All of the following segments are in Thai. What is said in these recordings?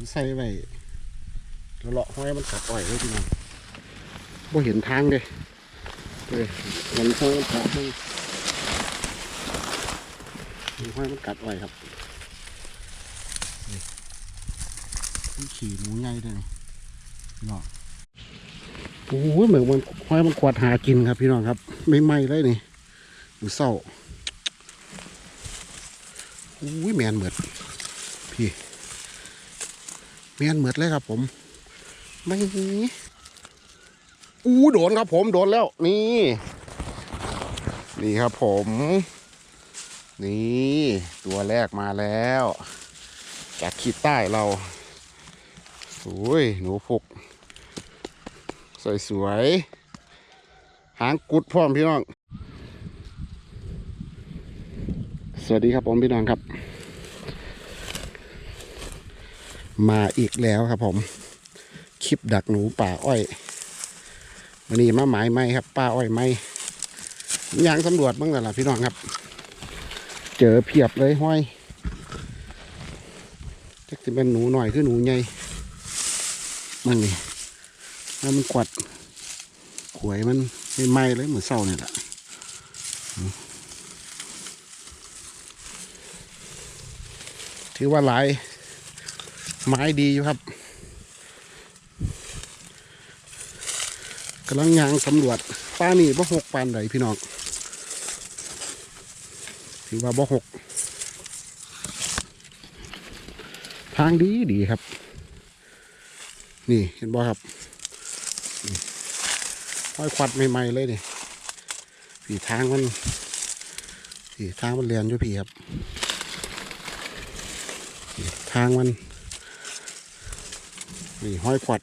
ผมใส่ไว้แล้วเลาะห้อยมันกัดอ้อยเลยพี่น้องบ่เห็นทางเลยเลยมันห้อยมันกัดให้มันห้อยมันกัดอ้อยครับนี่ขี่หนูใหญ่เลยนี่พี่น้องโอ้ยเหมือนมันห้อยมันกวาดหากินครับพี่น้องครับ ไม่ไหม้เลยนี่หนูเศร้าโอ้ยแมนเหมือดพี่ เมียนเหมือดเลยครับผม ไม่อู้โดนครับผมโดนแล้ว นี่ นี่ครับผม นี่ ตัวแรกมาแล้ว จากขีดใต้เราโอ้ยหนูพุก สวยสวยๆหางกุดพร้อมพี่น้อง สวัสดีครับผมพี่น้องครับ มาอีกแล้วครับผม คลิปดักหนูป่าอ้อยวันนี้มาหมายไม้ครับป่าอ้อยไม้ยางสำรวจบ้างแล้วล่ะพี่น้องครับ เจอเพียบเลยห้อยจักจะเป็นหนูหน่อยคือหนูใหญ่มันนี่แล้วมันกวัดขวยมันไม่ไหม้เลยเหมือนเศร้าเนี่ยแหละถือว่าหลาย ไม้ดีอยู่ครับกำลังยางสำรวจป้านี่บ่หกปานใดพี่น้องถือว่าบ่หกทางดีดีครับ นี่เห็นบ่ครับห้อยควัดใหม่ๆเลยนี่ผีทางมันผีทางมันเรียนอยู่พี่ครับทางมัน นี่ห้อยขวัด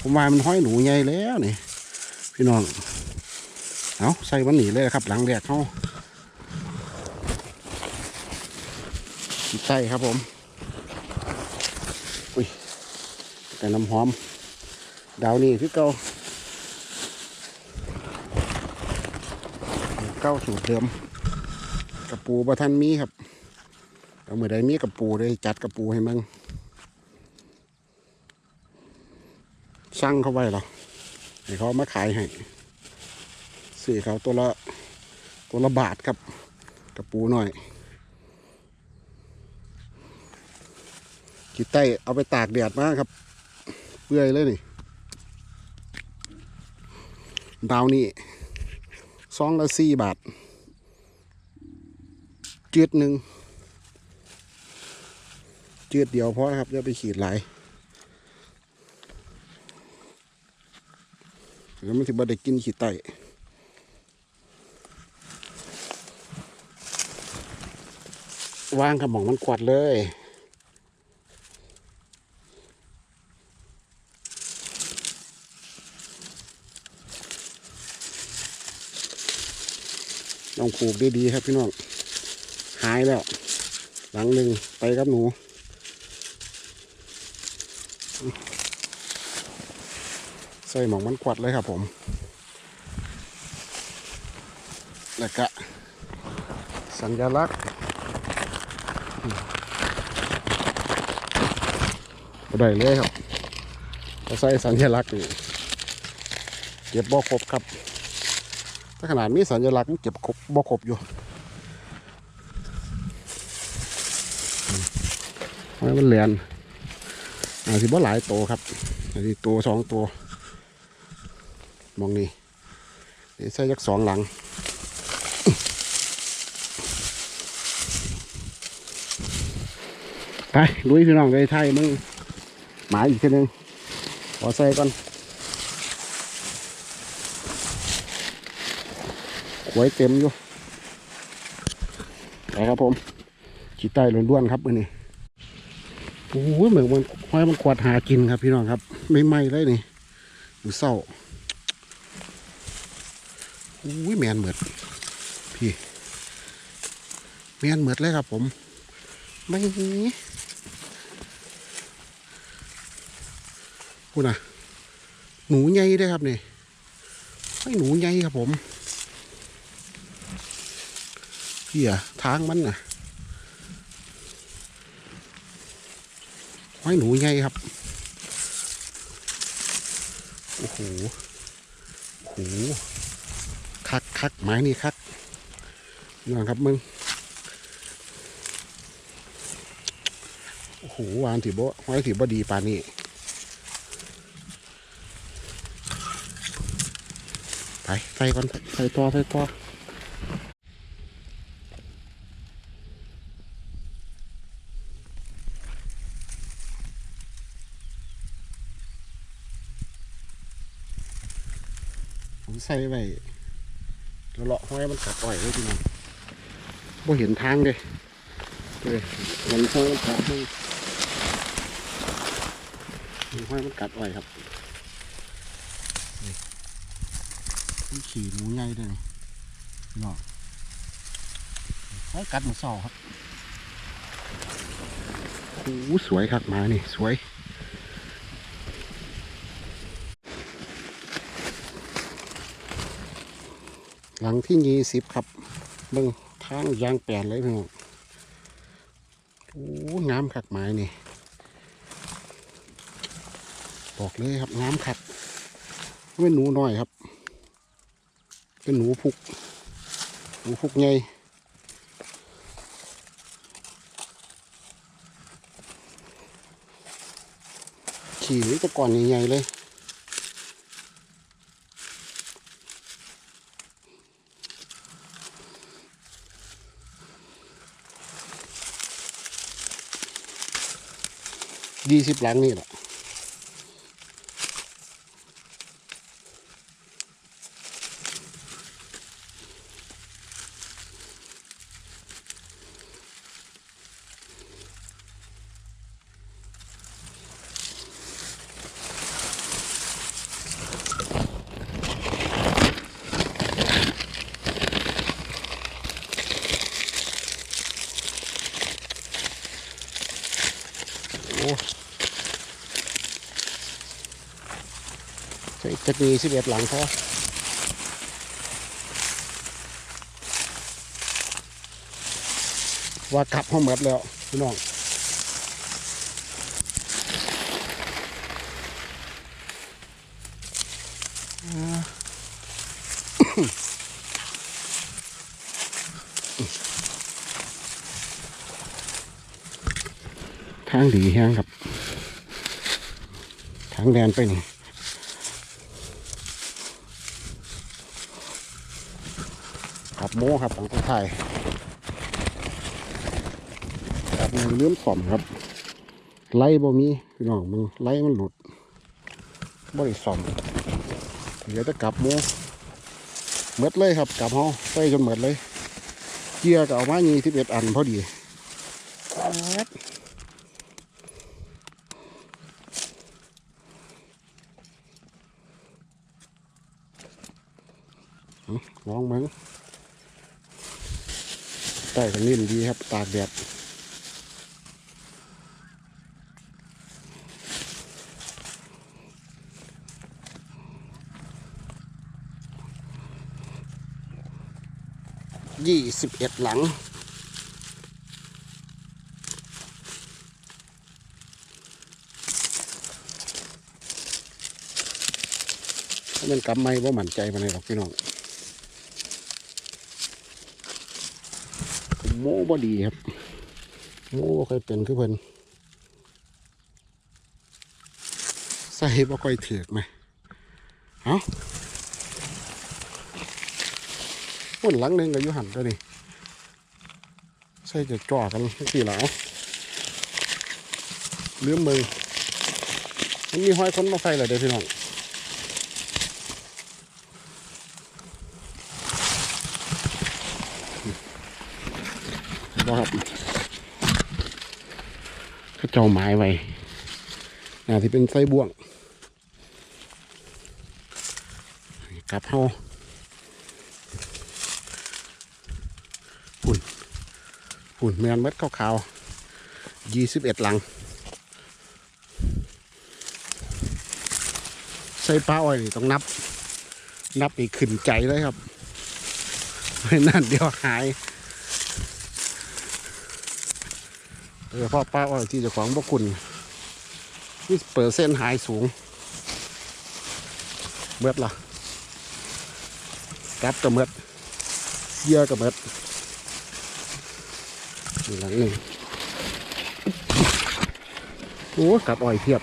ผมว่ามันห้อยหนูใหญ่แล้วนี่ พี่น้อง เอาใส่วันหนีเลยครับ หลังแรกเขาใส่ครับผม อุ้ย แต่น้ำหอม ดาวนี่คือเก่าเก้าสูตรเดิมกระปูบะทันมีครับเอาเมื่อใดมีกระปูได้จัดกระปูให้มึง สั่งเขาไว้เหรอให้เขามาขายให้ซื้อเขาตัวละตัวละบาทครับกระปูหน่อยกีไต้เอาไปตากแดดมากครับ เปื่อยเลยนี่ดาวนี่ซองละสี่บาทจืดหนึ่งจืดเดียวพอครับอย่าไปขีดหลาย แล้วมันถึงบ่ได้กินขี้ไตวางกระหม่องมันกวาดเลยลองผูกดีๆครับพี่น้อง หายแล้ว หลังหนึ่งไปกับหนู ใส่หมองมันกวัดเลยครับผม แล้วก็สัญลักษณ์ก็ได้เลยครับก็ใส่สัญลักษณ์นี่เก็บบ่ครบครับ ถ้าขนาดมีสัญลักษณ์เก็บครบบ่ครบอยู่เพรมันเลียนอาจจะบ่หลายโตวครับอาจจะตัวสองตัว มองนี่เดี๋ยวใส่ยักสองหลังไปลุยพี่น้องไปไทยมึงหมาอีกทีหนึงขอใส่ก่อนไว้เต็มอยู่ไปครับผมขีดใต้ล้วนๆครับมือนี้โอ้โหเหมือนมันห้อยมันกวาดหากินครับพี่น้องครับ ไม่ไหม้เลยนี่ดูเศร้า อุ้ยแมนเหมือดพี่แมนเหมือดเลยครับผม ไม่พูดนะหนูใหญ่ด้ครับนี่ไม่หนูใหญ่ครับผมพี่อะทางมันนะหอยหนูใหญ่ครับโอ้โหโอ้โห คักคักไม้นี่คักนี่ครับมึงโอ้โหวานถือบ่หอยถือบ่ดีปานนี้ไปใส่ก่อนใส่ต่อใส่ต่อผมใส่ไว้แล้วเลาะ ห้อยมันกัดอ่อยไว้ทีนึงบ่เห็นทางเลยเลยมันห้อยมันกัดให้มันห้อยมันกัดอ่อยครับนี่ขี่หนูใหญ่ด้วยนี่พี่น้องไว้กัดหมูสอครับโอ้โหสวยครับหมานี่สวย หลังที่ยี่สิบครับเบิ่งทางยางแปดเลยพี่น้องโอ้งามคักไม้นี่บอกเลยครับงามคักไม่หนูน้อยครับ เป็นหนูพุก หนูพุกใหญ่ขี่นี่แต่ก่อนใหญ่ๆเลย ยี่สิบหลังนี่แหละ จะมีสิบเอ็ดหลังพอว่ากลับห้องหมดแล้วพี่น้องทางดีแห้งครับ ทางแดนไปนี่ขับ โม้ครับของคนไทยขับมือเลื่อมสอมครับ ไล่บ่มีพี่น้องมึงไล่มันหลุดบ่ได้สอมเดี๋ยวจะกลับโม้เมดเลยครับกลับห้องใส่จนเมดเลย เกียร์ก็เอามายี่สิบเอ็ดอันพอดีแอดลองมั้ง ใต้กันนิ่มดีครับ ตากแดดยี่สิบเอ็ดหลังมันกำไม่ว่าหมั่นใจมาเลยหรอกพี่น้อง ผม โม่บ่ดีครับโม่บ่ค่อยเป็นคือเพิ่นใส่บ่ค่อยเถือกไหมเอาหุ่นหลังหนึ่งกับยุหันตัวนี้ใส่จะจ่อกันสี่หลาเลื่อมมือมันมีห้อยคนมาใส่เลยเด้อพี่น้อง บ่ครับเขาเจ้าไม้ไว้น่าที่เป็นไส้บ่วงกลับเฮาหุ่นหุ่นแมนเม็ดขาวๆยี่สิบเอ็ดหลัง ใส่ปลาอ้อยนี่ต้องนับ นับอีกขึ้นใจเลยครับไม่นั่นเดี๋ยวหาย เออพ่อป้าอ้อยที่เจ้าของบ่คุณนี่เปิดเส้นหายสูงเบิดละกัดกับเบิดเยื่อกับเบิดนี่หลังนึ่งโอ้กัดอ่อยเพียบ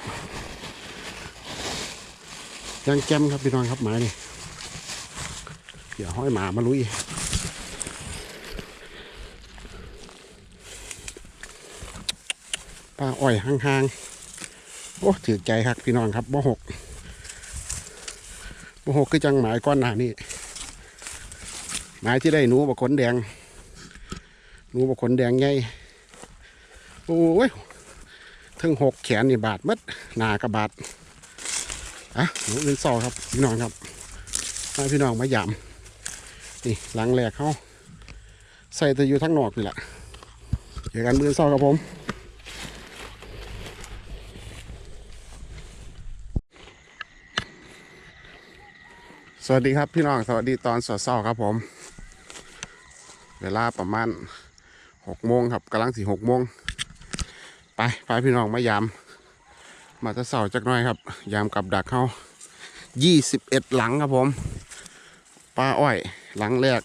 ยังแจมครับพี่น้องครับหมานี่เดี๋ยวห้อยหมามาลุย ปลาอ้อยห่างๆโอ้ถือใจครับพี่น้องครับบ่หกบ่หกคือจังหมายก้อนหนานี่หมายที่ได้หนูบกขนแดง หนูบกขนแดงใหญ่โอ้ยถึงหกแขนนี่บาดมัดหนากระบาดอะหนูเป็นซอครับพี่น้องครับมาพี่น้องมายามนี่หลังแรกเขาใส่แต่อยู่ทั้งนอกนี่แหละเจอกันมือซอครับผม สวัสดีครับพี่น้อง สวัสดีตอนสดเศร้าครับผม เวลาประมาณหกโมงครับกำลังสี่หกโมงไปไปพี่น้องมายาม มาจะเศร้าจักหน่อยครับ ยามกับดักเขายี่สิบเอ็ดหลังครับผมปลาอ้อยหลังแรก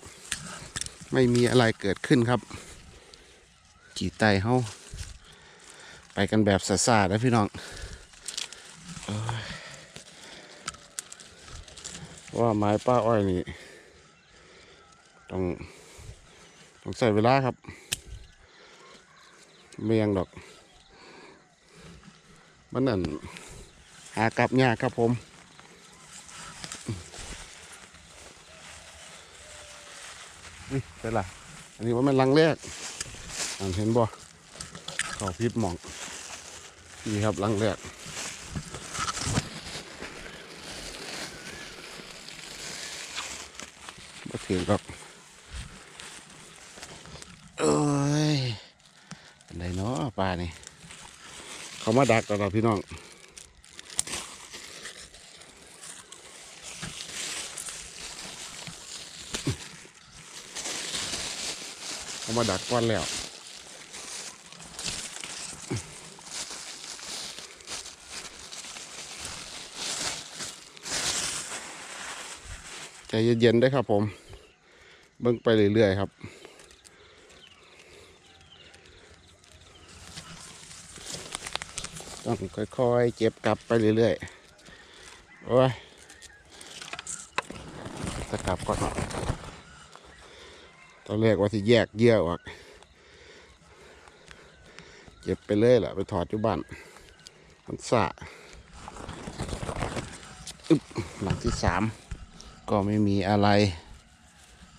ไม่มีอะไรเกิดขึ้นครับกี่ไตเขาไปกันแบบซาๆนะพี่น้อง ว่าไม้ป้าอ้อยนี่ต้องต้องใส่เวลาครับ เมียงดอก มันนั่นหากลับยากครับผมนี่เป็นไรอันนี้ว่ามันลังแรกอ่านเห็นบ่เขาพิบหมองนี่ครับลังแรก มา ถึงครับเอ้ยเป็นไรเนาะปลานี่เขามาดักกับเราพี่น้องเขามาดักก้อนแล้วใจเย็นๆได้ครับผม เบิ่งไปเรื่อยๆครับ ต้องค่อยๆเก็บกลับไปเรื่อยๆ โอ้ยจะกลับก่อนตอนแรกว่าสิแยกเยื่อออกเก็บไปเลยแหละไปถอดอยู่บ้านมันสะหลังที่สามก็ไม่มีอะไร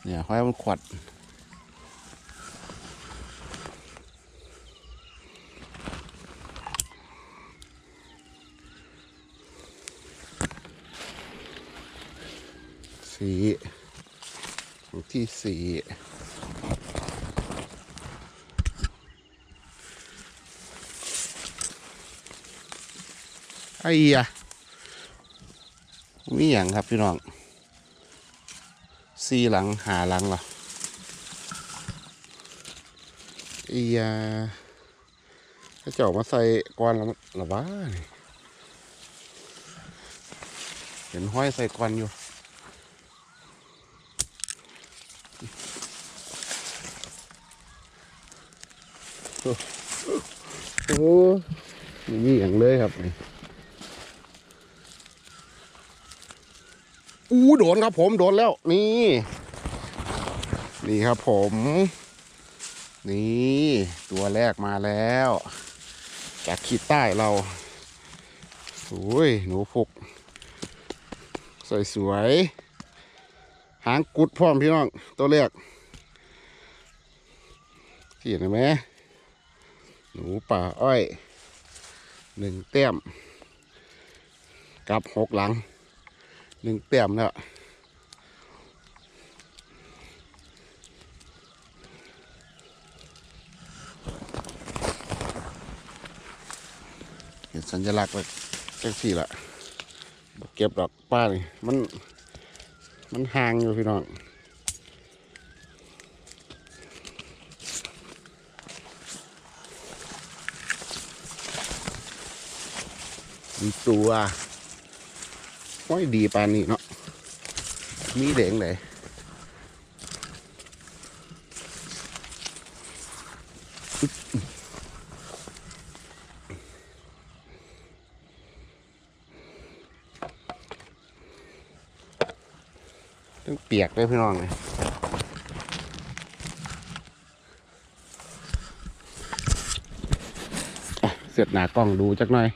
เนี่ยห้อยมันขวัดสีที่สีไอ้ยะมีอย่างครับพี่น้อง สี่หลังหาหลังเหรออียาถ้าเจ้ามาใส่ก้อนแล้วหรอวะนี่เห็นห้อยใส่ก้อนอยู่โอ้มีอย่างเลยครับนี่ อู้โดนครับผมโดนแล้ว นี่ นี่ครับผม นี่ตัวแรกมาแล้ว จากขีดใต้เราโอ้ยหนูฟุก สวยสวยๆหางกุดพร้อมพี่น้อง ตัวแรกเห็นไหมหนูป่าอ้อยหนึ่งแต้มกับหกหลัง หนึ่งแต้มแล้วเห็นสัญลักษณ์ไว้จังสี่ละเก็บดอกป้านี่มัน มันห่างอยู่พี่น้องมีตัว โอ้ยดีปานนี้เนาะ มีเหลงไหนต้องเปียกเลยพี่น้องเลยเสร็จหนากล้องดูจักหน่อย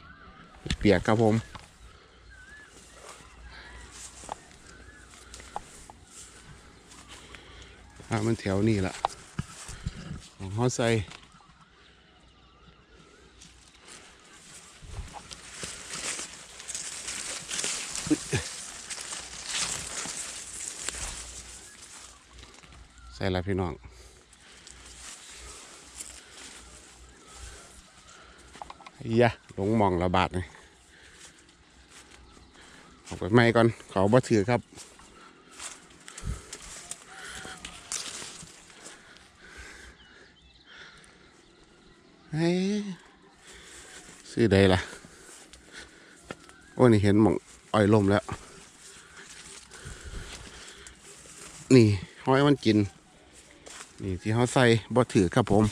เปียกครับผม อ่ามันแถวนี้ละของเขาใส่ใส่ละพี่น้องยะหลงมองระบาดเลยออกไปไม่ก่อน เขาบ่ถือครับ เฮ้ย ซื้อได้ล่ะ โอ้นี่เห็นหมองอ้อยลมแล้ว นี่ห้อยมันกิน นี่ที่เขาใส่บ่ถือครับผม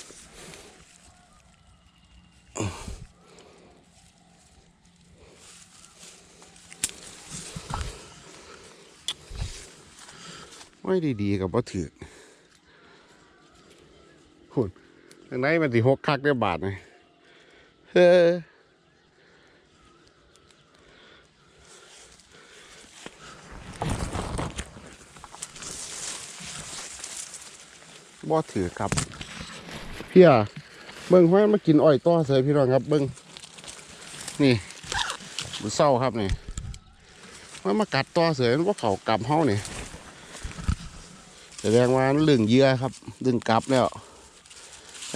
ไม่ดีๆกับบ่ถือหุ่น ทางไหนมันสิหกคักได้บาทเลยเฮ้อบ่ถือครับเพี่ยเบิ้งห้อยมากินอ้อยต่อเสยพี่น้องครับ เบิ้งนี่บุเศร้าครับนี่ห้อยมากัดต่อเสยมันว่าเขากลับเฮานี่แสดงว่ามันลึงเหยื่อครับลึงกลับแล้ว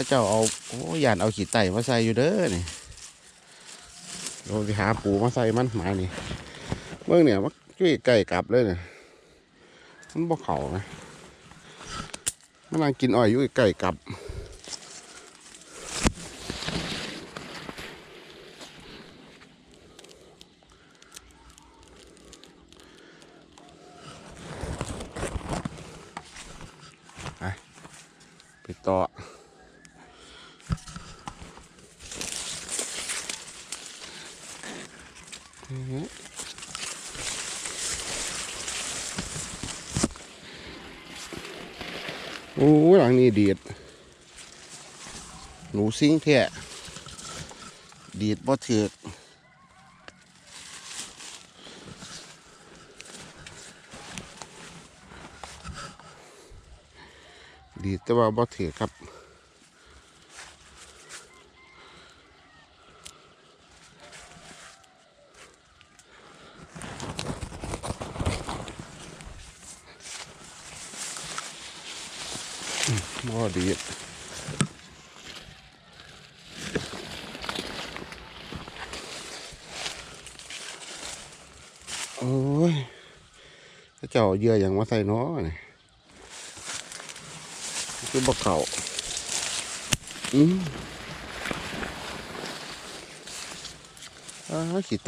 เจ้าเอาโอ้ยานเอาขีดไต่มาใส่อยู่เด้อนี่เราไปหาปูมาใส่มันหมายนี่เมื่อเนี่ยมันช่วยไก่กลับเลยเนี่ยมันบ่เขานะมันนั่งกินอ้อยอยู่ไก่กลับไปต่ออหือโอ้ยหลังนี้ดีด หนูซิงแท้ดีดบ่ถือกดีดแต่ว่าบ่ถือกครับ บ่ดีดโอ้ยพระเจ้าเอาเหยื่ออย่างมาใส่น้อนี่คือบอกเขาอืมอ้าวขี่ไ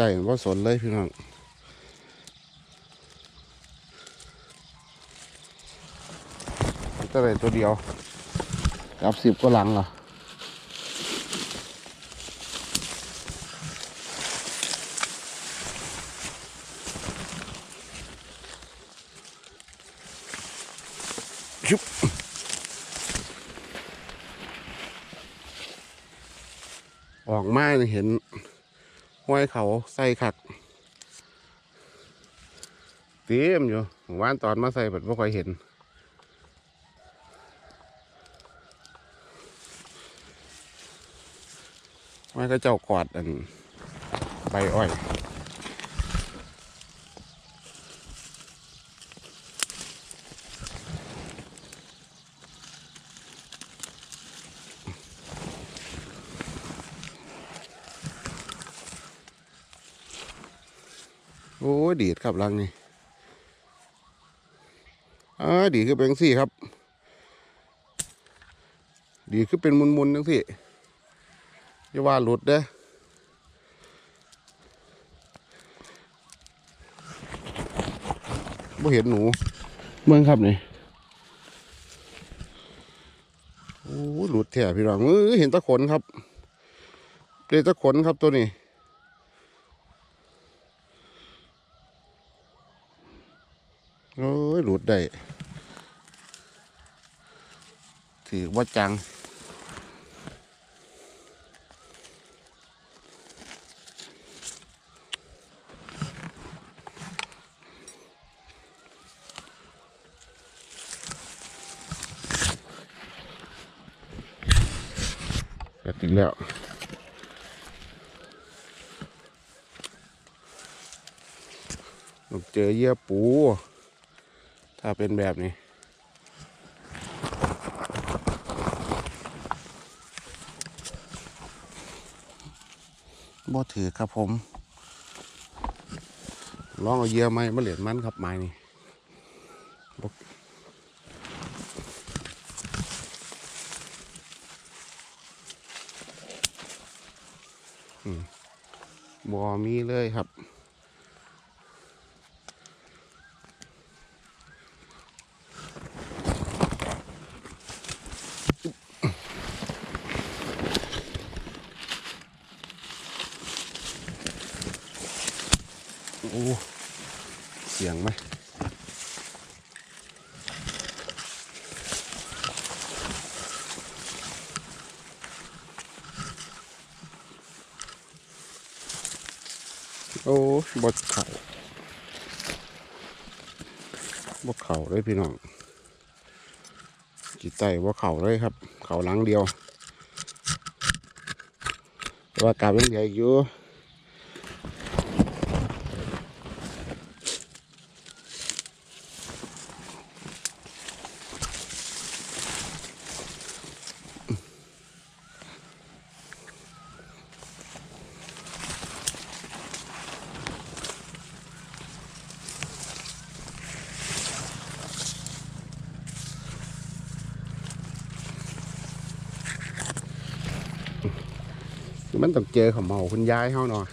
ก็เลยตัวไหนตัวเดียวกับสิบก็หลังเหรอชุบออกมาเนี่ยเห็นห้อยเขาใส่ขักเตรียมอยู่หมู่านตอนมาใส่แบบไม่ค่อยเห็น ห้อยก็เจ้ากอดอันใบอ้อยโอ้ดีดครับรังนี่อ่าดีคือเป็นสี่ครับ ดีคือเป็นมุนๆจังสี่ อย่าว่าหลุดเด้บ่เห็นหนูเมืองครับนี่โอ้หลุดแถพี่รองเออเห็นตะขนครับเป็นตะขนครับตัวนี้โอ้ยหลุดได้ถือว่าจัง เสร็จอีกแล้วเจอเยื่อปู ถ้าเป็นแบบนี้บ่ถือครับผมลองเอาเหยื่อไม้มาเหรียญมันครับไม้นี่ บ่มีเลยครับ โอ้ เสียงไหม โอ้ บดเข่าบดเข่าเลยพี่น้องจิตใจว่าเข่าเลยครับ เข่าหลังเดียว ว่ากลับยังใหญ่อยู่ มันต้องเจอของเมาคุณยายเขาหน่อย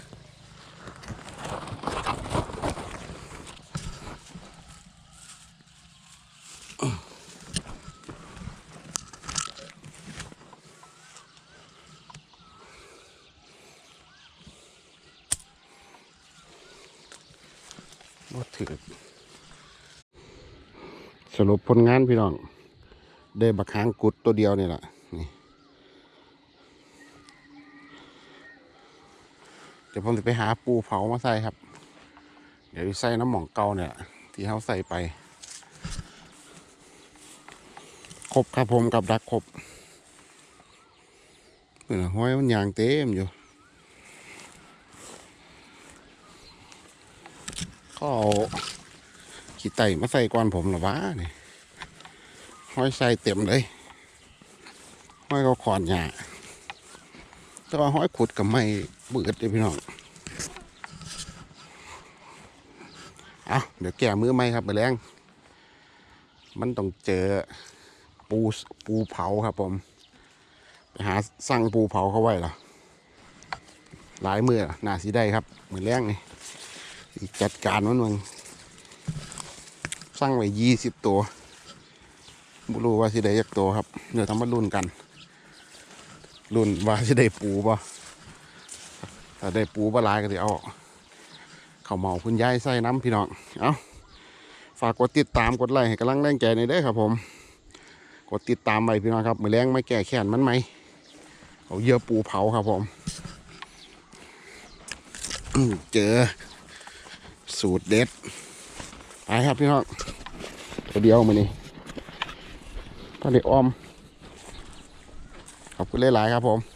บ่ถือสรุปผลงานพี่น้อง ได้บักหางกุดตัวเดียวนี่แหละนี่ เดี๋ยวผมจะไปหาปูเผามาใส่ครับ เดี๋ยวใส่น้ำหมองเก่าเนี่ย ที่เขาใส่ไปครบครับผมกับดักครบเพื่อนห้อยมันยางเต็มอยู่ก็เอาขี้ไตมาใส่ก่อนผมหรอวะนี่ห้อยใส่เต็มเลยห้อยเขาขอนหยา แต่ว่าห้อยขุดกับไม่เบิดเลยพี่น้องเอาเดี๋ยวแก้มือไหมครับไปแรงมันต้องเจอปูปูเผาครับผม ไปหาสั่งปูเผาเขาไว้ล่ะหลายมือหนาสีได้ครับมือแรงนี่จัดการมันมึงสั่งไว้ยี่สิบตัวบุรู้ว่าสิได้ยักตัวครับ เดี๋ยวทำมารุ่นกัน รุ่นว่าสิได้ปูป่ถ้าได้ปูปลาลายก็จะเอาเขาเหมาคุณยายใส่น้ำพี่น้อง เอาฝากกดติดตามกดไลค์ให้กำลังแรงใจในอยเด้ครับผม กดติดตามไปพี่น้องครับ มือแรงไม่แก่แค้นมันไหมเอาเยื่อปูเผาครับผม เจอสูตรเด็ด ไปครับพี่น้องตัวเดียวมานี่พาเด็กออม ขอบคุณหลายๆครับผม